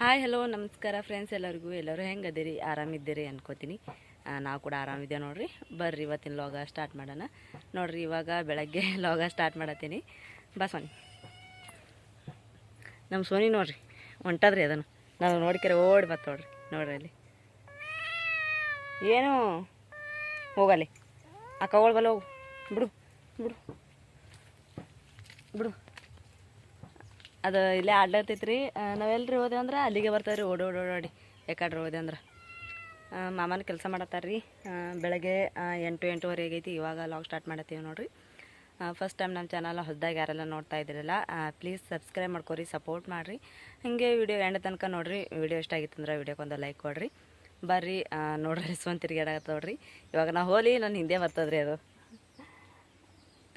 Hi hello ನಮಸ್ಕಾರ friends ಎಲ್ಲರಿಗೂ. ಎಲ್ಲರೂ ಹೆಂಗೆ ಅದಿರಿ ಆರಾಮಿದ್ದೀರಿ ಅನ್ಕೋತೀನಿ. ನಾವು ಕೂಡ ಆರಾಮಿದ್ದೇವೆ ನೋಡ್ರಿ. ಬರ್ರಿ, ಇವತ್ತಿನ ಲಾಗ ಸ್ಟಾರ್ಟ್ ಮಾಡೋಣ. ನೋಡ್ರಿ, ಇವಾಗ ಬೆಳಗ್ಗೆ ಲಾಗ ಸ್ಟಾರ್ಟ್ ಮಾಡತ್ತೀನಿ. ಬಾ ಸೋನಿ. ನಮ್ಮ ಸೋನಿ ನೋಡ್ರಿ, ಹೊಂಟದ್ರಿ ಅದನ್ನು. ನಾವು ನೋಡ್ಕೆರೆ ಓಡಿ ಬತ್ತ ನೋಡ್ರಿ. ನೋಡ್ರಿ ಅಲ್ಲಿ. ಏನು ಹೋಗಲ್ಲಿ ಅಕ್ಕ ಹೋಗ್ಬಲ್ಲ ಬಲ್ಲ ಹೋಗು. ಬಿಡು ಬಿಡು. ಬಿಡು. ಅದು ಇಲ್ಲೇ ಆಡ್ಲತ್ತೈತ್ರಿ. ನಾವೆಲ್ಲರೂ ಹೋದೆ ಅಂದ್ರೆ ಅಲ್ಲಿಗೆ ಬರ್ತಾವ್ರಿ, ಓಡಿ ಓಡಿ ಓಡಾಡಿ ಯಾಕಡ್ರಿ ಹೋದೆ ಅಂದ್ರೆ. ಮಾಮನ ಕೆಲಸ ಮಾಡತ್ತಾರೆ ರೀ ಬೆಳಗ್ಗೆ ಎಂಟು, ಎಂಟುವರೆ ಆಗೈತಿ. ಇವಾಗ ಲಾಗ್ ಸ್ಟಾರ್ಟ್ ಮಾಡತ್ತೀವಿ ನೋಡಿರಿ. ಫಸ್ಟ್ ಟೈಮ್ ನಮ್ಮ ಚಾನಲ್ ಹೊಸದಾಗಿ ಯಾರೆಲ್ಲ ನೋಡ್ತಾ ಇದ್ದೀರಲ್ಲ ಪ್ಲೀಸ್ ಸಬ್ಸ್ಕ್ರೈಬ್ ಮಾಡ್ಕೊರಿ ಸಪೋರ್ಟ್ ಮಾಡಿರಿ. ಹಾಗೆ ವಿಡಿಯೋ ಎಂಡ್ ತನಕ ನೋಡಿರಿ. ವಿಡಿಯೋ ಇಷ್ಟ ಆಗಿತ್ತು ಅಂದ್ರೆ ವಿಡಿಯೋಕ್ಕೊಂದು ಲೈಕ್ ಕೊಡ್ರಿ. ಬರ್ರಿ ನೋಡ್ರಿ ಸ್ವಂತ ತಿರ್ಗಾಡತ್ತ ನೋಡ್ರಿ. ಇವಾಗ ನಾ ಹೋಲಿ ನನ್ನ ಹಿಂದೆ ಬರ್ತದ್ರಿ ಅದು.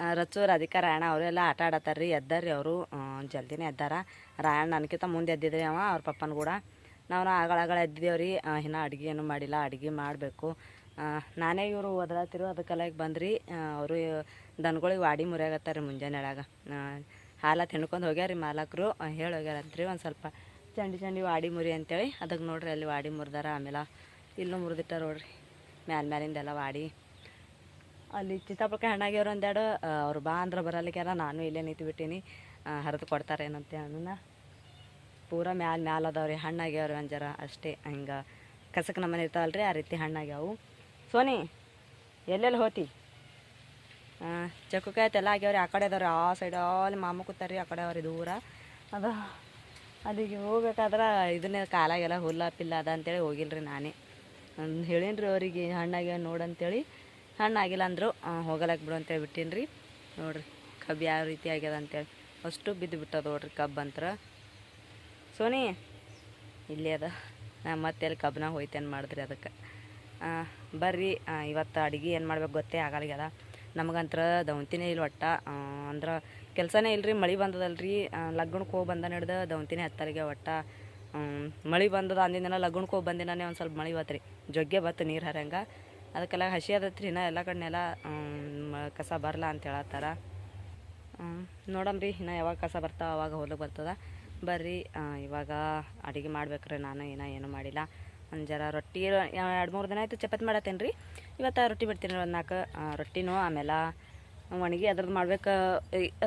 ಆ, ರಚ್ಚು ರಾಧಿಕಾ ರಾಯಣ್ಣ ಅವರೆಲ್ಲ ಆಟ ಆಡತ್ತಾರ್ರಿ ಎದ್ದಾರ್ರಿ ಅವರು. ಜಲ್ದಿನೇ ಎದ್ದಾರ. ರಾಯಣ್ಣ ನನಗಿಂತ ಮುಂದೆ ಎದ್ದಿದ್ರಿ ಅವ ಅವ್ರ ಪಪ್ಪನ ಕೂಡ. ನಾವು ಆಗಳ ಆಗಳ ಎದ್ದಿದ್ದೇವ್ರಿ ಇನ್ನೂ ಅಡುಗೆ ಏನು ಮಾಡಿಲ್ಲ ಅಡುಗೆ ಮಾಡಬೇಕು. ನಾನೇ ಇವರು ಓದಲತ್ತಿರು ಅದಕ್ಕೆಲ್ಲ ಈಗ ಬಂದ್ರಿ. ಅವರು ದನಗಳಿಗೆ ವಾಡಿ ಮುರಿಯಾಗತ್ತಾರ ಮುಂಜಾನೆ ಎಳಾಗ ಹಾಲ ತಿನ್ಕೊಂಡು ಹೋಗ್ಯಾರಿ ಮಾಲಕರು. ಹೇಳಿ ಹೋಗ್ಯಾರಂತ್ರಿ ಒಂದು ಸ್ವಲ್ಪ ಚಂಡಿ ಚಂಡಿ ವಾಡಿ ಮುರಿ ಅಂತೇಳಿ. ಅದಕ್ಕೆ ನೋಡ್ರಿ ಅಲ್ಲಿ ವಾಡಿ ಮುರಿದಾರ ಆಮೇಲೆ ಇಲ್ಲೂ ಮುರಿದಿಟ್ಟಾರ ನೋಡ್ರಿ. ಮ್ಯಾಲ ಮ್ಯಾಲಿಂದೆಲ್ಲ ವಾಡಿ. ಅಲ್ಲಿ ಚಿತ್ತಾಪುರಕ್ಕೆ ಹಣ್ಣಾಗ್ಯವ್ರು ಒಂದೆರಡು ಅವ್ರು ಬಾ ಅಂದ್ರೆ ಬರಲಿಕ್ಯಾರ, ನಾನು ಇಲ್ಲೇ ನಿಂತು ಬಿಟ್ಟೀನಿ ಹರಿದು ಕೊಡ್ತಾರೆ ಏನಂತ ಅನ್ನ ಪೂರ ಮ್ಯಾಲ ಮ್ಯಾಲ ಅದಾವ್ರಿ ಹಣ್ಣಾಗ್ಯಾವ್ರಿ ಒಂದು ಅಷ್ಟೇ. ಹಿಂಗೆ ಕಸಕ್ಕೆ ನಮ್ಮನೆ ರೀ ಆ ರೀತಿ ಹಣ್ಣಾಗ್ಯಾವು ಸೋನಿ, ಎಲ್ಲೆಲ್ಲಿ ಹೋತಿ? ಚಕ್ಕುಕಾಯಿ ಎಲ್ಲ ಆಗ್ಯಾವ್ರಿ, ಆ ಕಡೆ ಅದಾವ್ರಿ, ಆ ಸೈಡ್ ಅಲ್ಲಿ ಮಾಮ ಕೂತಾರ್ರಿ, ಆ ಕಡೆ ಅವ್ರಿ ದೂರ. ಅದ, ಅಲ್ಲಿಗೆ ಹೋಗ್ಬೇಕಾದ್ರೆ ಇದನ್ನೇ ಕಾಲಾಗೆಲ್ಲ ಹುಲ್ಲ ಪಿಲ್ಲ ಅದ ಅಂತೇಳಿ ಹೋಗಿಲ್ರಿ ನಾನೇ. ಹೇಳೀನಿ ರೀ ಅವರಿಗೆ, ಹಣ್ಣಾಗ್ಯಾವ ನೋಡಂತೇಳಿ. ಹಣ್ಣಾಗಿಲ್ಲ ಅಂದರು ಹೋಗಲಕ್ಕೆ ಬಿಡು ಅಂತೇಳಿ ಬಿಟ್ಟೀನಿ ರೀ ನೋಡ್ರಿ, ಕಬ್ಬು ಯಾವ ರೀತಿ ಆಗ್ಯದ ಅಂತೇಳಿ. ಅಷ್ಟು ಬಿದ್ದು ಬಿಟ್ಟದ ನೋಡ್ರಿ ಕಬ್ಬು ಅಂತರ. ಸೋನಿ, ಇಲ್ಲೇ ಅದ. ನಾ ಮತ್ತೆ ಅಲ್ಲಿ ಕಬ್ಬನ ಹೋಯ್ತೇನು ಮಾಡಿದ್ರಿ ಅದಕ್ಕೆ. ಬರ್ರಿ ಇವತ್ತು ಅಡುಗೆ ಏನು ಮಾಡ್ಬೇಕು ಗೊತ್ತೇ ಆಗಲ್ಗ್ಯದ. ನಮಗಂತ್ರ ದೌಂತಿನೇ ಇಲ್ಲ ಒಟ್ಟ. ಅಂದ್ರೆ ಕೆಲಸನೇ ಇಲ್ರಿ, ಮಳೆ ಬಂದದಲ್ರಿ. ಲಗ್ನಕ್ಕೆ ಹೋಗಿ ಬಂದ ಹಿಡ್ದು ದೌಂತಿನೇ ಹತ್ತರಿಗೆ ಒಟ್ಟ. ಮಳೆ ಬಂದದ ಅಂದಿನ ದಿನ ಲಗ್ನಕ್ಕೆ ಹೋಗಿ ಬಂದಿನೇ ಒಂದು ಸ್ವಲ್ಪ ಮಳೆ ಬತ್ರಿ ಜೊಗ್ಗೆ ಬತ್ತು ನೀರು ಹರಂಗ ಅದಕ್ಕೆಲ್ಲ ಹಸಿ ಅದತ್ರಿ ಇನ್ನ ಎಲ್ಲ ಕಡೆನೆಲ್ಲ ಕಸ ಬರಲ್ಲ ಅಂತ ಹೇಳತ್ತಾರ. ನೋಡಮ್ರಿ ಇನ್ನು ಯಾವಾಗ ಕಸ ಬರ್ತಾವ, ಅವಾಗ ಹೊಲಕ್ಕೆ ಬರ್ತದ. ಬರ್ರಿ ಇವಾಗ ಅಡುಗೆ ಮಾಡ್ಬೇಕ್ರಿ ನಾನು ಏನೋ ಏನೂ ಮಾಡಿಲ್ಲ. ಒಂದು ಜರ ರೊಟ್ಟಿ ಎರಡು ಮೂರು ದಿನ ಆಯಿತು ಚಪಾತಿ ಮಾಡತ್ತೇನೆ ರೀ ಇವತ್ತು ರೊಟ್ಟಿ ಬಿಡ್ತೀನಿ ಒಂದು ನಾಲ್ಕು ರೊಟ್ಟಿನೂ ಆಮೇಲೆ ಒಣಗಿ ಅದ್ರದ್ದು ಮಾಡ್ಬೇಕು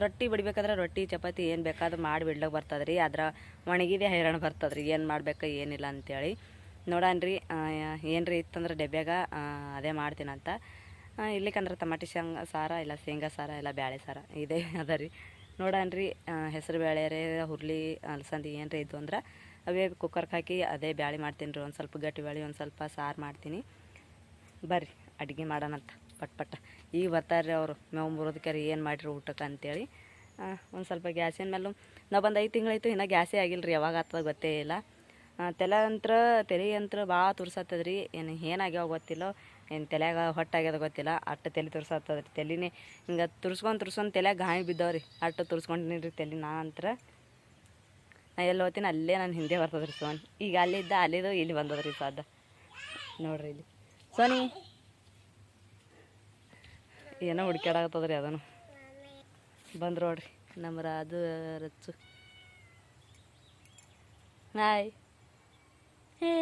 ರೊಟ್ಟಿ ಬಿಡ್ಬೇಕಾದ್ರೆ ರೊಟ್ಟಿ, ಚಪಾತಿ ಏನು ಬೇಕಾದ್ರೂ ಮಾಡಿ ಬಿಡ್ಲಿಕ್ಕೆ ಬರ್ತದೆ ರೀ ಅದ್ರ ಒಣಗಿದೇ ಹೈರಾಣ ಬರ್ತದೆ ರೀ ಏನು ಮಾಡ್ಬೇಕು, ಏನಿಲ್ಲ ಅಂತೇಳಿ. ನೋಡನ್ರಿ ಏನು ರೀ ಇತ್ತಂದ್ರೆ ಡಬ್ಯಾಗ ಅದೇ ಮಾಡ್ತೀನಂತ. ಇಲ್ಲಿಕಂದ್ರೆ ಟಮಾಟಿ ಶೇಂಗ ಸಾರ, ಇಲ್ಲ ಶೇಂಗಾ ಸಾರ, ಇಲ್ಲ ಬ್ಯಾಳೆ ಸಾರ, ಇದೇ ಅದ ರೀ. ನೋಡನ್ರಿ ಹೆಸರು ಬೇಳೆ ರೀ ಹುರ್ಲಿ ಅಲಸಂದಿ ಏನು ರೀ ಇದ್ದು ಅಂದ್ರೆ, ಅವೇ ಕುಕ್ಕರ್ಗೆ ಹಾಕಿ ಅದೇ ಬ್ಯಾಳೆ ಮಾಡ್ತೀನಿ ರೀ ಒಂದು ಸ್ವಲ್ಪ ಗಟ್ಟಿ ಬ್ಯಾಳೆ, ಒಂದು ಸ್ವಲ್ಪ ಸಾರು ಮಾಡ್ತೀನಿ. ಬರ್ರಿ, ಅಡುಗೆ ಮಾಡೋಣಂತ, ಪಟ್ ಪಟ್ಟ ಈಗ ಬರ್ತಾರೆ ರೀ ಅವರು, ಮೇವು ಮುರೋದಕ್ಕೆ ಏನು ಮಾಡಿರಿ ಊಟಕ್ಕೆ ಅಂತೇಳಿ. ಒಂದು ಸ್ವಲ್ಪ ಗ್ಯಾಸಿನ ಮೇಲೂ, ನಾವು ಬಂದು ಐದು ತಿಂಗಳಾಯ್ತು ಇನ್ನೂ ಗ್ಯಾಸೇ ಆಗಿಲ್ಲ ರೀ ಯಾವಾಗ ಆಗ್ತದೆ ಗೊತ್ತೇ ಇಲ್ಲ. ಆ, ತಲೆ ಅಂತ್ರ ತಲೆ ಅಂತ್ರ ಭಾಳ ತುರ್ಸತ್ತದ ರೀ ಏನು ಏನಾಗ್ಯಾವ ಗೊತ್ತಿಲ್ಲ. ಏನು ತಲೆಯಾಗ ಹೊಟ್ಟಾಗ್ಯದ ಗೊತ್ತಿಲ್ಲ. ಅಟ್ಟ ತಲೆ ತುರ್ಸತ್ತದ ರೀ ತಲೆನೇ ಹಿಂಗೆ ತುರ್ಸ್ಕೊಂಡು ತುರ್ಸ್ಕೊಂಡು ತಲೆಯಾಗ ಗಾಯ ಬಿದ್ದಾವ್ರಿ. ಅಟ್ಟ ತುರ್ಸ್ಕೊಂಡಿನಿ ರೀ ತಲೆ ನಾ ಅಂತ್ರ ನಾ ಎಲ್ಲಿ ಹೋಗ್ತೀನಿ ಅಲ್ಲೇ ನಾನು ಹಿಂದೆ ಬರ್ತದೆ ರೀ ಸೋನ್. ಈಗ ಅಲ್ಲಿದ್ದ ಅಲ್ಲಿದ್ದು ಇಲ್ಲಿ ಬಂದದ ರೀ ಸಾದ ನೋಡ್ರಿ ಇಲ್ಲಿ. ಸೋನಿ. ಏನೋ ಹುಡ್ಕ್ಯಾಡಾಗತ್ತದ ರೀ ಅದನ್ನು. ಬಂದ್ರು ನೋಡ್ರಿ. ನಮ್ಮ ರಾಜು ರಚ್ಚು. ಹಾಯ್ ಹೇ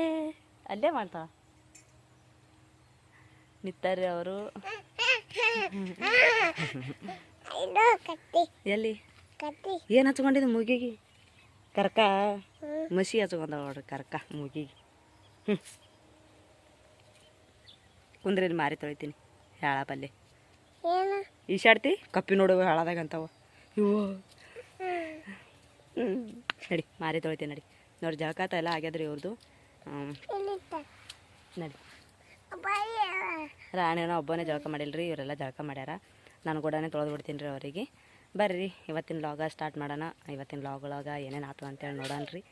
ಅಲ್ಲೇ ಮಾಡ್ತಾ. ನಿತ್ತಾರೆ ಅವರು. ಎಲ್ಲಿ? ಏನು ಹಚ್ಕೊಂಡಿದ್ದು ಮುಗಿಗಿ? ಕರ್ಕ? ಮಸಿ ಹಚ್ಕೊಂಡ ನೋಡ್ರಿ ಕರ್ಕ ಮುಗಿಗೆ. ಹ್ಞೂ ಕುಂದ್ರಿ ಇಲ್ಲಿ ಮಾರಿ ತೊಳಿತೀನಿ ಹೇಳ ಪಲ್ಲೆ. ಈಶಾಡ್ತಿ? ಕಪ್ಪಿ ನೋಡುವ ಹೇಳದಾಗ ಅಂತಾವ. ಇವು. ನಡಿ ಮಾರಿ ತೊಳಿತೀನಿ ನಡಿ. ನೋಡಿ ಜಳಕಾತ ಎಲ್ಲ ಆಗ್ಯದ್ರಿ ಇವ್ರದ್ದು ನಡಿ. ರಾಣಿನ ಒಬ್ಬನೇ ಜಳಕ ಮಾಡಿಲ್ರಿ ಇವರೆಲ್ಲ ಜಳಕ ಮಾಡ್ಯಾರ. ನಾನು ಕೂಡ ತೊಳೆದು ಬಿಡ್ತೀನಿ ರೀ ಅವರಿಗೆ. ಬರ್ರಿ ಇವತ್ತಿನ ಲಾಗ ಸ್ಟಾರ್ಟ್ ಮಾಡೋಣ. ಇವತ್ತಿನ ಲಾಗ್ ಒಳಗ ಏನೇನು ಆತು ಅಂತೇಳಿ ನೋಡೋಣ ರೀ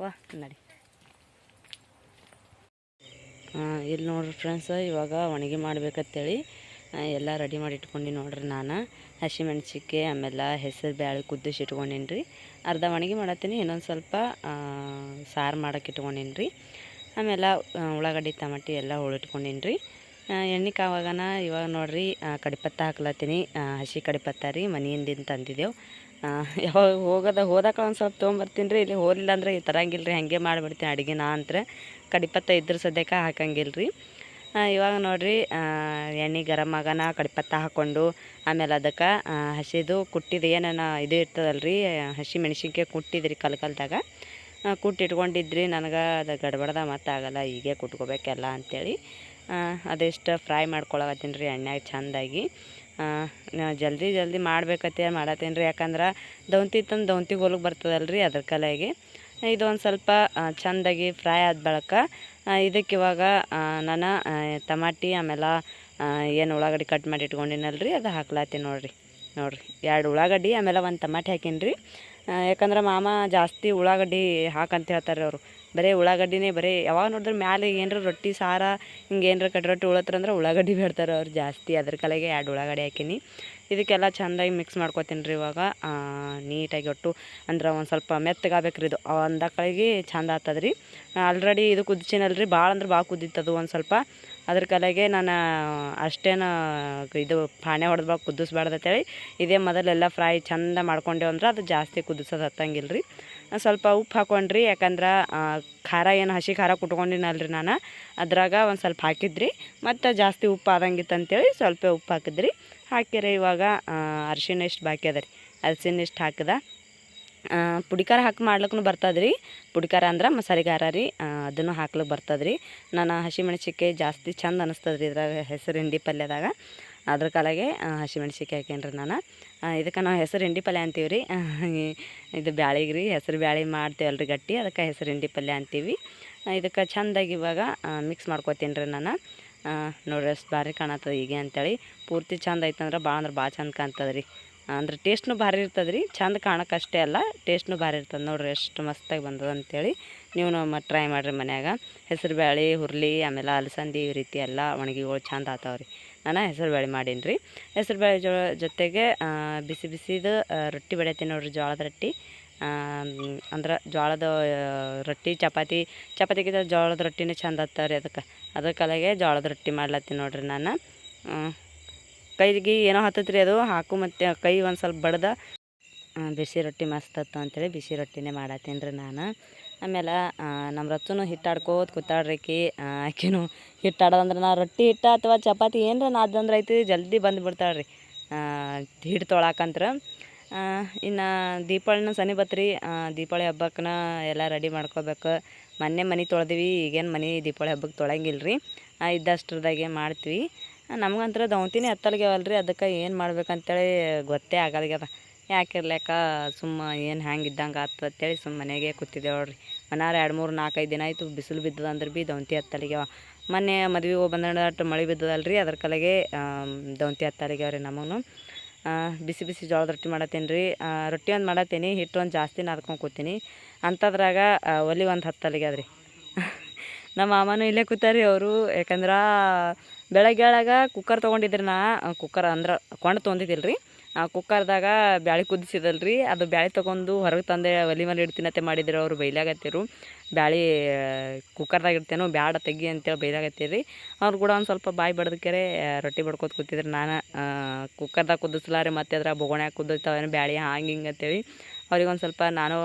ವಾ ನಡಿ. ಇಲ್ಲಿ ನೋಡ್ರಿ ಫ್ರೆಂಡ್ಸ್ ಇವಾಗ ಒಣಗಿ ಮಾಡ್ಬೇಕಂತೇಳಿ. ಎಲ್ಲ ರೆಡಿ ಮಾಡಿ ಇಟ್ಕೊಂಡು ನೋಡ್ರಿ ನಾನು. ಹಸಿಮೆಣ್ಸಿಕೆ ಆಮೇಲೆ ಹೆಸರು ಬ್ಯಾಳೆ ಕುದ್ದಿಸಿ ಇಟ್ಕೊಂಡೀನಿ ರೀ ಅರ್ಧ ಒಣಗಿ ಮಾಡತ್ತೀನಿ, ಇನ್ನೊಂದು ಸ್ವಲ್ಪ ಸಾರು ಮಾಡೋಕೆ ಇಟ್ಕೊಂಡೀನಿ ರೀ ಆಮೇಲೆ ಉಳ್ಳಾಗಡ್ಡಿ, ಟಮಾಟಿ ಎಲ್ಲ ಹುಳಿಟ್ಕೊಂಡೀನಿ ರೀ ಎಣ್ಣೆ ಕಾವಾಗನ ಇವಾಗ ನೋಡ್ರಿ ಕಡಿಪತ್ತ ಹಾಕ್ಲತ್ತೀನಿ. ಹಸಿ ಕಡಿಪತ್ತ ರೀ ಮನೆಯಿಂದ ತಂದಿದ್ದೆವು ಯಾವಾಗ ಹೋಗೋದ ಹೋದಾಗ ಒಂದು ಸ್ವಲ್ಪ ತೊಗೊಂಬರ್ತೀನಿ ರೀ ಇಲ್ಲಿ ಹೋಗಲಿಲ್ಲ ಅಂದ್ರೆ ತರಂಗಿಲ್ಲ ರೀ ಹಾಗೆ ಮಾಡಿಬಿಡ್ತೀನಿ ಅಡುಗೆ ನಾ ಅಂತ ಕಡಿಪತ್ತ ಇದ್ರ ಸದ್ಯಕ್ಕೆ ಹಾಕಂಗಿಲ್ಲ ರೀ ಇವಾಗ ನೋಡಿರಿ ಎಣ್ಣೆ ಗರಮ್ ಆಗನ ಕಡಿಪತ್ತ ಹಾಕ್ಕೊಂಡು ಆಮೇಲೆ ಅದಕ್ಕೆ ಹಸಿದು ಕುಟ್ಟಿದ ಏನೇನು ಇದು ಇರ್ತದಲ್ರಿ ಹಸಿ ಮೆಣಸಿನ್ಕಾಯಿ ಕುಟ್ಟಿದ್ರಿ ಕಲ್ ಕಲ್ದಾಗ ಕುಟ್ಟಿಟ್ಕೊಂಡಿದ್ರಿ ನನಗೆ ಅದು ಗಡ್ಬಡ್ದ ಮತ್ತೆ ಆಗಲ್ಲ ಹೀಗೆ ಕುಟ್ಕೋಬೇಕೆಲ್ಲ ಅಂತೇಳಿ. ಆ, ಅದೆಷ್ಟು ಫ್ರೈ ಮಾಡ್ಕೊಳಕತ್ತೀನಿ ರೀ ಎಣ್ಣೆಗೆ ಚೆಂದಾಗಿ ಜಲ್ದಿ ಜಲ್ದಿ ಮಾಡ್ಬೇಕತ್ತೆ ಮಾಡತ್ತೀನಿ ರೀ ಯಾಕಂದ್ರೆ ದೌಂತಿ ತಂದು ದೌಂತಿಗೆ ಹೋಲಿಗೆ ಬರ್ತದಲ್ರಿ ಅದ್ರ ಕಲೆಗೆ. ಇದು ಒಂದು ಸ್ವಲ್ಪ ಚೆಂದಾಗಿ ಫ್ರೈ ಆದ ಬಳಿಕ ಇದಕ್ಕೆ ಇವಾಗ ನಾನು ಟಮಾಟಿ, ಆಮೇಲೆ ಏನು ಉಳ್ಳಾಗಡ್ಡಿ ಕಟ್ ಮಾಡಿ ಇಟ್ಕೊಂಡಿನಲ್ರಿ, ಅದು ಹಾಕ್ಲಾತೀನಿ ನೋಡಿರಿ ನೋಡಿರಿ. ಎರಡು ಉಳ್ಳಾಗಡ್ಡಿ, ಆಮೇಲೆ ಒಂದು ಟಮಾಟಿ ಹಾಕೀನಿ ರೀ ಯಾಕಂದ್ರೆ ಮಾಮ ಜಾಸ್ತಿ ಉಳ್ಳಾಗಡ್ಡಿ ಹಾಕಂತ ಹೇಳ್ತಾರೆ ಅವರು. ಬರೀ ಉಳ್ಳಾಗಡ್ಡಿನೇ ಬರೀ, ಯಾವಾಗ ನೋಡಿದ್ರೆ ಮ್ಯಾಲೆ ಏನರ ರೊಟ್ಟಿ ಸಾರ, ಹಿಂಗೆ ಏನರ ಕಟ್ ರೊಟ್ಟಿ ಉಳತ್ರಂದ್ರೆ ಉಳ್ಳಾಗಡ್ಡಿ ಬೇಡ್ತಾರೆ ಅವ್ರು ಜಾಸ್ತಿ. ಅದ್ರ ಕಲೆಗೆ ಎರಡು ಉಳ್ಳಾಗಡ್ಡಿ ಹಾಕೀನಿ. ಇದಕ್ಕೆಲ್ಲ ಚೆಂದಾಗಿ ಮಿಕ್ಸ್ ಮಾಡ್ಕೊತೀನಿ ರೀ ಇವಾಗ. ನೀಟಾಗಿ ಒಟ್ಟು ಅಂದ್ರೆ ಒಂದು ಸ್ವಲ್ಪ ಮೆತ್ತಗಾಗಬೇಕು ರೀ ಇದು. ಅಂದಕಳಿಗೆ ಚಂದ ಆಗ್ತದೆ ರೀ. ಆಲ್ರೆಡಿ ಇದು ಕುದಿಸಿನಲ್ರಿ ಭಾಳ ಅಂದ್ರೆ ಭಾಳ ಕುದ್ದಿತ್ತದು ಒಂದು ಸ್ವಲ್ಪ. ಅದ್ರ ಕಲೆಗೆ ನಾನು ಅಷ್ಟೇನು ಇದು ಪಾಣೆ ಹೊಡೆದು ಕುದಿಸ್ಬಾರ್ದು ಅಂತೇಳಿ ಇದೇ ಮೊದಲೆಲ್ಲ ಫ್ರೈ ಚೆಂದ ಮಾಡ್ಕೊಂಡೇವು ಅಂದ್ರೆ ಅದು ಜಾಸ್ತಿ ಕುದಿಸೋದು ಹತ್ತಂಗಿಲ್ಲ ರೀ. ಸ್ವಲ್ಪ ಉಪ್ಪು ಹಾಕೊಂಡ್ರಿ. ಯಾಕಂದ್ರೆ ಖಾರ ಏನು ಹಸಿ ಖಾರ ಕುಟ್ಕೊಂಡಿನಲ್ರಿ ನಾನು. ಅದ್ರಾಗ ಒಂದು ಸ್ವಲ್ಪ ಹಾಕಿದ್ರಿ. ಮತ್ತು ಜಾಸ್ತಿ ಉಪ್ಪು ಆದಂಗಿತ್ತು ಅಂತೇಳಿ ಸ್ವಲ್ಪ ಉಪ್ಪು ಹಾಕಿದ್ರಿ. ಹಾಕಿರಿ ಇವಾಗ ಅರ್ಶಿನ ಎಷ್ಟು ಬಾಕಿ ಅದ ರೀ. ಅರಿಶಿಣ ಎಷ್ಟು ಹಾಕಿದ. ಪುಡಿಕಾರ ಹಾಕಿ ಮಾಡ್ಲಿಕ್ಕೂ ರೀ. ಪುಡಿಕಾರ ಅಂದ್ರೆ ಮಸಾಲೆ ಖಾರ ರೀ ಅದನ್ನು ಹಾಕ್ಲಿಕ್ಕೆ ಬರ್ತದೆ ರೀ. ನಾನು ಹಸಿಮೆಣ್ಸಿಕಾಯಿ ಜಾಸ್ತಿ ಚಂದ ಅನಿಸ್ತದೆ ರೀ ಇದ್ರಾಗ ಹೆಸರು ಹಿಂಡಿ ಪಲ್ಯದಾಗ. ಅದ್ರ ಕಾಲಾಗೆ ಹಸಿಮೆಣ್ಸಿಕಾಯಿ ಹಾಕೇನಿ ರೀ ನಾನು. ಇದಕ್ಕೆ ನಾವು ಹೆಸರು ಹಿಂಡಿ ಪಲ್ಯ ಅಂತೀವಿ ರೀ. ಇದು ಬ್ಯಾಳಿಗೆ ರೀ. ಹೆಸರು ಬ್ಯಾಳಿ ಮಾಡ್ತೇವಲ್ಲ ರೀ ಗಟ್ಟಿ. ಅದಕ್ಕೆ ಹೆಸರು ಹಿಂಡಿ ಪಲ್ಯ ಅಂತೀವಿ. ಇದಕ್ಕೆ ಚಂದಾಗಿ ಇವಾಗ ಮಿಕ್ಸ್ ಮಾಡ್ಕೊತೀನಿ ರೀ ನಾನು. ನೋಡ್ರಿ ಎಷ್ಟು ಭಾರಿ ಕಾಣತ್ತದ ಹೀಗೆ ಅಂತೇಳಿ. ಪೂರ್ತಿ ಚಂದ ಐತಂದ್ರೆ ಭಾಳ ಅಂದ್ರೆ ಭಾಳ ಚಂದ ಕಾಣ್ತದೆ ರೀ ಅಂದ್ರೆ ಟೇಸ್ಟ್ನು ಭಾರಿ ಇರ್ತದೆ ರೀ ಚಂದ ಅಷ್ಟೇ ಅಲ್ಲ, ಟೇಸ್ಟ್ನು ಭಾರಿ ಇರ್ತದೆ ನೋಡ್ರಿ ಎಷ್ಟು ಮಸ್ತಾಗಿ ಬಂದದ ಅಂತೇಳಿ ನೀವು ನಮ್ಮ ಟ್ರೈ ಮಾಡಿರಿ ಮನ್ಯಾಗ. ಹೆಸರು ಬ್ಯಾಳಿ, ಹುರ್ಲಿ, ಆಮೇಲೆ ಅಲಸಂದಿ ಈ ರೀತಿ ಎಲ್ಲ ಒಣಗಿಗಳು ಚಂದ ಆತಾವ ರೀ ನಾನು ಹೆಸರು ಬೇಳೆ ಮಾಡೀನಿ ರೀ ಹೆಸರು ಬೇಳೆ ಜೊತೆಗೆ ಬಿಸಿ ಬಿಸಿದು ರೊಟ್ಟಿ ಬೆಳಿತೀನಿ ನೋಡ್ರಿ, ಜೋಳದ ರೊಟ್ಟಿ. ಅಂದ್ರೆ ಜೋಳದ ರೊಟ್ಟಿ, ಚಪಾತಿ ಚಪಾತಿಗಿಂತ ಜೋಳದ ರೊಟ್ಟಿನೇ ಚಂದ ಆಗ್ತಾವೆ ರೀ ಅದಕ್ಕೆ. ಅದ್ರ ಕಲೆಗೆ ಜೋಳದ ರೊಟ್ಟಿ ಮಾಡ್ಲತ್ತೀನಿ ನೋಡಿರಿ ನಾನು. ಕೈಗೆ ಏನೋ ಹತ್ತತ್ರಿ ಅದು, ಹಾಕು ಮತ್ತು ಕೈ ಒಂದು ಸ್ವಲ್ಪ ಬಡ್ದ. ಬಿಸಿ ರೊಟ್ಟಿ ಮಸ್ತ್ ಹತ್ತು ಅಂತೇಳಿ ಬಿಸಿ ರೊಟ್ಟಿನೇ ಮಾಡತ್ತೀನಿ ರೀ ನಾನು. ಆಮೇಲೆ ನಮ್ಮ ರಚ್ಚುನು ಹಿಟ್ಟಾಡ್ಕೋತ ಕೂತಾಡ್ರಿಕಿ ಆಕೆನು ಹಿಟ್ಟಾಡೋದಂದ್ರೆ ನಾ ರೊಟ್ಟಿ ಹಿಟ್ಟ ಅಥವಾ ಚಪಾತಿ ಏನರ ನಾದಂದ್ರೆ ಐತಿ ಜಲ್ದಿ ಬಂದು ಬಿಡ್ತಾಳೆ ರೀ ಹಿಟ್ಟು ತೊಳಕಂತ್ರ. ಇನ್ನು ದೀಪಾವಳಿನ ಸನಿ ಬತ್ರಿ ದೀಪಾವಳಿ ಹಬ್ಬಕ್ಕನ ಎಲ್ಲ ರೆಡಿ ಮಾಡ್ಕೋಬೇಕು. ಮೊನ್ನೆ ಮನೆ ತೊಳೆದಿವಿ, ಈಗೇನು ಮನೆ ದೀಪಾವಳಿ ಹಬ್ಬಕ್ಕೆ ತೊಳಂಗಿಲ್ಲ ರೀ ಇದ್ದಷ್ಟ್ರದಾಗೆ ಮಾಡ್ತೀವಿ. ನಮಗಂತರ ದೌಂತಿನೇ ಹತ್ತಲ್ಗ್ಯಾವಲ್ಲ ರೀ ಅದಕ್ಕೆ ಏನು ಮಾಡ್ಬೇಕಂತೇಳಿ ಗೊತ್ತೇ ಆಗಲ್ಗ್ಯದ. ಯಾಕಿರ್ಲಕ್ಕ ಸುಮ್ಮ ಏನು ಹ್ಯಾಂಗೆ ಇದ್ದಂಗೆ ಆತು ಅಂತೇಳಿ ಸುಮ್ಮ ಮನೆಗೆ ಕೂತಿದ್ದೇವೆ ನೋಡ್ರಿ. ಮನಾರ ಎರಡು ಮೂರು ನಾಲ್ಕೈದು ದಿನ ಆಯಿತು, ಬಿಸಿಲು ಬಿದ್ದದ ಅಂದ್ರೆ ಭೀ ದೌಂತಿ ಹತ್ತಲಿಗ್ಯಾವ. ಮೊನ್ನೆ ಮದ್ವೆಗೆ ಹೋಗಿ ಬಂದಷ್ಟು ಮಳೆ ಬಿದ್ದದಲ್ಲ ರೀ ಅದ್ರ ಕಲೆಗೆ ದೌಂತಿ ಹತ್ತಲಿಗ್ಯಾವ ರೀ ನಮಗೂ ಬಿಸಿ ಬಿಸಿ ಜೋಳದ ರೊಟ್ಟಿ ಮಾಡತ್ತೀನಿ ರೀ. ರೊಟ್ಟಿ ಒಂದು ಮಾಡತ್ತೀನಿ, ಹಿಟ್ಟು ಒಂದು ಜಾಸ್ತಿ ನಾದ್ಕೊಂಡು ಕೂತೀನಿ. ಅಂಥದ್ರಾಗ ಒಲಿ ಒಂದು ಹತ್ತಲಿಗ್ಯದ ರೀ ನಮ್ಮ ಮಾಮನೂ ಇಲ್ಲೇ ಕೂತಾರಿ ಅವರು. ಯಾಕಂದ್ರೆ ಒಳಗೆ ಕುಕ್ಕರ್ ತೊಗೊಂಡಿದ್ರಿ ನಾ. ಕುಕ್ಕರ್ ಅಂದ್ರೆ ಕೊಂಡು ತೊಗೊಂಡಿದ್ದಿಲ್ಲ ರೀ ಕುಕ್ಕರ್ದಾಗ ಬ್ಯಾಳಿ ಕುದಿಸಿದಲ್ರಿ. ಅದು ಬ್ಯಾಳಿ ತೊಗೊಂಡು ಹೊರಗೆ ತಂದೆ ಒಲಿ ಮೇಲೆ ಇಡ್ತೀನತ್ತೆ ಮಾಡಿದ್ರೆ ಅವರು, ಬೈಲಾಗತ್ತಿರು. ಬ್ಯಾಳಿ ಕುಕ್ಕರ್ದಾಗ ಇಡ್ತೇನೋ, ಬ್ಯಾಡ ತೆಗಿ ಅಂತೇಳಿ ಬೈಲಾಗತ್ತೀರಿ. ಅವ್ರು ಕೂಡ ಒಂದು ಸ್ವಲ್ಪ ಬಾಯಿ ಬಡ್ದಕ್ಕೆರೆ ರೊಟ್ಟಿ ಬಡ್ಕೋತ ಕೂತಿದ್ರು. ನಾನು ಕುಕ್ಕರ್ದಾಗ ಕುದಿಸ್ಲಾರಿ ಮತ್ತೆ ಅದ್ರ ಬೊಗೋಣ್ಯಾಗ ಕುದ್ದಾವೇನು ಬ್ಯಾಳಿ ಹಾಂಗೆ ಹಿಂಗೆ ಅಂತೇಳಿ. ಅವ್ರಿಗೆ ಒಂದು ಸ್ವಲ್ಪ ನಾನು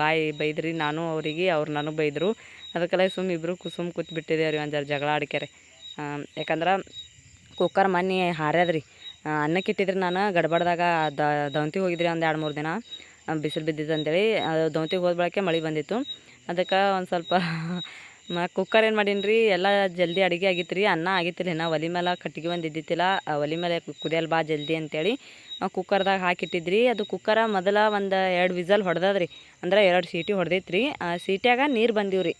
ಬಾಯಿ ಬೈದ್ರಿ, ನಾನು ಅವರಿಗೆ, ಅವ್ರು ನನಗೆ ಬೈದರು. ಅದಕ್ಕೆಲ್ಲ ಸುಮ್ಮ ಇಬ್ಬರು ಕುಸುಮ್ ಕೂತ್ಬಿಟ್ಟಿದೆ ಅವ್ರಿಗೆ ಒಂದು ಜರ ಜಗಳ ಆಡ್ಕ್ಯಾರೆ ಯಾಕಂದ್ರೆ ಕುಕ್ಕರ್ ಮನೆ ಹಾರ್ಯದ್ರಿ. ಅನ್ನಕ್ಕೆ ಇಟ್ಟಿದ್ರೆ ನಾನು ಗಡ್ಬಡ್ದಾಗ ದವಂತಿಗೆ ಹೋಗಿದ್ರಿ ಒಂದು ಎರಡು ಮೂರು ದಿನ. ಬಿಸಿಲು ಬಿದ್ದಿತ್ತು ಅಂತೇಳಿ ಅದು ದವಂತಿಗೆ ಹೋದ ಬಳಕೆ ಮಳೆ ಬಂದಿತ್ತು. ಅದಕ್ಕೆ ಒಂದು ಸ್ವಲ್ಪ ಮ, ಕುಕ್ಕರ್ ಏನು ಮಾಡೀನಿ ರೀ ಎಲ್ಲ ಜಲ್ದಿ ಅಡುಗೆ ಆಗಿತ್ತು ರೀ ಅನ್ನ ಆಗಿತ್ತಿಲ್ಲ. ಇನ್ನು ಒಲೆ ಮೇಲೆ ಕಟ್ಟಿಗೆ ಒಂದು ಇದ್ದಿತ್ತಿಲ್ಲ. ಒಲೆ ಮೇಲೆ ಕುದಿಯಲ್ಲ ಬಾ ಜಲ್ದಿ ಅಂತೇಳಿ ಕುಕ್ಕರ್ದಾಗ ಹಾಕಿಟ್ಟಿದ್ರಿ ಅದು ಕುಕ್ಕರ ಮೊದಲ ಒಂದು ಎರಡು ವಿಸಲ್ ಹೊಡೆದದ್ರಿ. ಅಂದ್ರೆ ಎರಡು ಸೀಟಿ ಹೊಡೆದೈತ್ರಿ. ಆ, ಸೀಟ್ಯಾಗ ನೀರು ಬಂದಿವು ರೀ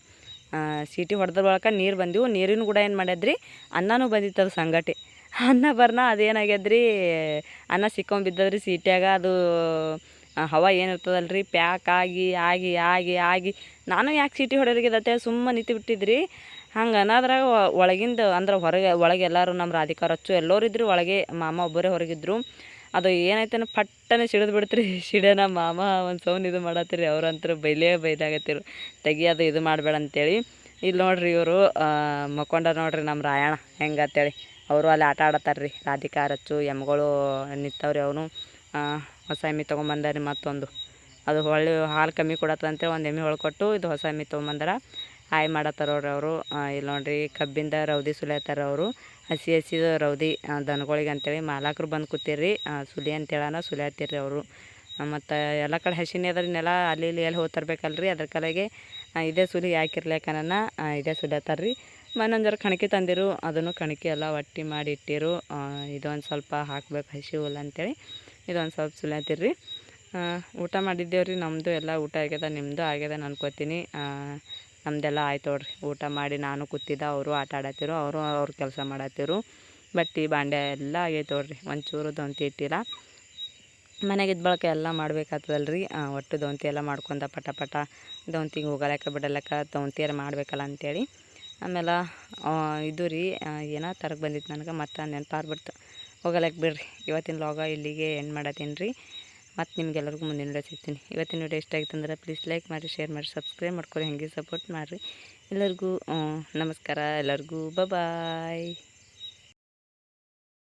ಸೀಟಿ ಹೊಡೆದ ಬಳಕ ನೀರು ಬಂದಿವು. ನೀರಿನ ಕೂಡ ಏನು ಮಾಡ್ಯದ್ರಿ, ಅನ್ನನೂ ಬಂದಿತ್ತು ಅದು ಸಂಗಟಿ. ಅನ್ನ ಬರ್ನ ಅದೇನಾಗ್ಯದ್ರಿ? ಅನ್ನ ಸಿಕ್ಕೊಂಬಿದ್ದದ್ರಿ ಸೀಟ್ಯಾಗ. ಅದು ಹವ ಏನಿರ್ತದಲ್ಲ ರೀ ಪ್ಯಾಕ್ ಆಗಿ ಆಗಿ ಆಗಿ ಆಗಿ. ನಾನು ಯಾಕೆ ಸೀಟಿ ಹೊಡೆಯೋರಿಗಿದತ್ತೆ ಸುಮ್ಮನೆ ನಿಂತು ಬಿಟ್ಟಿದ್ರಿ. ಹಂಗೆ ಅನ್ನೋದ್ರಾಗ ಒಳಗಿಂದ ಅಂದ್ರೆ ಹೊರಗೆ, ಒಳಗೆ ಎಲ್ಲರೂ ನಮ್ಮ ರಾಧಿಕಾ ರಚ್ಚು ಎಲ್ಲರೂ ಇದ್ರು, ಒಳಗೆ ಮಾಮ ಒಬ್ಬರೇ ಹೊರಗಿದ್ರು. ಅದು ಏನಾಯ್ತೇನೋ ಪಟ್ಟನೆ ಸಿಡಿದು ಬಿಡ್ತ್ರಿ. ಸಿಡೆ ನಮ್ಮ ಮಾಮ ಒಂದು ಸೌನ್ ಇದು ಮಾಡತ್ತೀರಿ ಅವ್ರಂತೂ ಬೈಲೇ ಬೈದಾಗತ್ತಿರು. ತೆಗಿ ಅದು ಇದು ಮಾಡಬೇಡ ಅಂತೇಳಿ ಇಲ್ಲಿ ನೋಡ್ರಿ ಇವರು ಮಕ್ಕೊಂಡ ನೋಡ್ರಿ ನಮ್ಮ ರಾಯಣ ಹೆಂಗತ್ತೇಳಿ ಅವರು ಅಲ್ಲಿ ಆಟ ಆಡತ್ತಾರ ರೀ. ರಾಧಿಕಾ, ರಚ್ಚು, ಎಮ್ಗಳು ನಿಂತವ್ರಿ ಅವನು. ಹೊಸ ಎಮ್ಮೆ ತೊಗೊಂಬಂದಾರಿ ಮತ್ತೊಂದು. ಅದು ಹೊಳ್ಳಿ ಹಾಲು ಕಮ್ಮಿ ಕೊಡತ್ತಂತೇಳಿ ಒಂದು ಎಮ್ಮೆ ಹೊಳ್ಕೊಟ್ಟು ಇದು ಹೊಸ ಎಮ್ಮೆ ತೊಗೊಂಬಂದಾರ. ಹಾಯ್ ಮಾಡತ್ತಾರ ಅವ್ರು ಇಲ್ಲಿ ನೋಡ್ರಿ ಕಬ್ಬಿಂದ ರೌದಿ ಸುಲಿಯತ್ತಾರ ಅವರು. ಹಸಿ ಹಸಿದು ರೌದಿ ದನಗಳಿಗೆ ಅಂತೇಳಿ ಮಾಲಕರು ಬಂದು ಕೂತೀರಿ ಸುಲಿ ಅಂತೇಳನ ಸುಲಿಯತ್ತೀರಿ ಅವರು. ಮತ್ತು ಎಲ್ಲ ಕಡೆ ಹಸಿನೇ ಅದ್ರ ನೆಲ. ಅಲ್ಲಿ ಇಲ್ಲಿ ಎಲ್ಲಿ ಹೋಗ್ತರ್ಬೇಕಲ್ರಿ ಅದ್ರ ಕಲೆಗೆ ಇದೇ ಸುಲಿ ಹಾಕಿರ್ಲೇಕನ ಇದೇ ಸುಲಿಯತ್ತಾರ ರೀ ಮನೊಂದು ಜರ ಕಣಕಿ ತಂದಿರು, ಅದನ್ನು ಕಣಕಿ ಎಲ್ಲ ಒಟ್ಟಿ ಮಾಡಿ ಇಟ್ಟಿರು. ಇದೊಂದು ಸ್ವಲ್ಪ ಹಾಕ್ಬೇಕು ಹಸಿ ಹುಲ್ಲು ಅಂತೇಳಿ. ಇದೊಂದು ಸ್ವಲ್ಪ ಸುಲಿಯತ್ತೀರಿ ಊಟ ಮಾಡಿದ್ದೇವೆ ರೀ ನಮ್ಮದು ಎಲ್ಲ ಊಟ ಆಗ್ಯದ ನಿಮ್ಮದು ಆಗ್ಯದ ಅನ್ಕೋತೀನಿ ನಮ್ಮದೆಲ್ಲ ಆಯ್ತು ನೋಡ್ರಿ, ಊಟ ಮಾಡಿ ನಾನು ಕೂತಿದ್ದ, ಅವರು ಆಟ ಆಡತ್ತಿರು, ಅವರು ಅವ್ರ ಕೆಲಸ ಮಾಡತ್ತಿರು. ಬಟ್ಟೆ, ಬಾಂಡೆ ಎಲ್ಲ ಆಗೈತೆ ನೋಡ್ರಿ, ಒಂಚೂರು ದೊಂತಿ ಇಟ್ಟಿಲ್ಲ. ಮನೆಗಿದ್ದ ಬಳಕೆ ಎಲ್ಲ ಮಾಡ್ಬೇಕಾಗ್ತದಲ್ಲ ರೀ ಒಟ್ಟು ದೊಂತಿ ಎಲ್ಲ ಮಾಡ್ಕೊಂಡ ಪಟ ಪಟ, ದೊಂತಿಗೆ ಹೋಗಲಕ್ಕ ಬಿಡಲಕ್ಕ ದೊಂತಿಯರ ಮಾಡ್ಬೇಕಲ್ಲ ಅಂತೇಳಿ. ಆಮೇಲೆ ಇದು ರೀ ಏನೋ ತರಕ್ಕೆ ಬಂದಿತ್ತು ನನಗೆ, ಮತ್ತೆ ನೆನಪಾಗ್ಬಿಡ್ತು ಹೋಗಲಕ್ಕೆ ಬಿಡ್ರಿ, ಇವತ್ತಿನ ಲಾಗ ಇಲ್ಲಿಗೆ ಎಂಡ್ ಮಾಡತ್ತೀನಿ ರೀ. ಮತ್ತು ನಿಮ್ಗೆಲ್ಲರಿಗೂ ಮುಂದಿನ ವಿಡಿಯೋ ಸಿಗ್ತೀನಿ. ಇವತ್ತಿನ ವಿಡಿಯೋ ಇಷ್ಟ ಆಯ್ತು ಅಂದ್ರೆ ಪ್ಲೀಸ್ ಲೈಕ್ ಮಾಡಿ ಶೇರ್ ಮಾಡಿ ಸಬ್ಸ್ಕ್ರೈಬ್ ಮಾಡ್ಕೊರಿ, ಹಾಗೆ ಸಪೋರ್ಟ್ ಮಾಡಿರಿ. ಎಲ್ಲರಿಗೂ ನಮಸ್ಕಾರ, ಎಲ್ಲರಿಗೂ ಬಾಯ್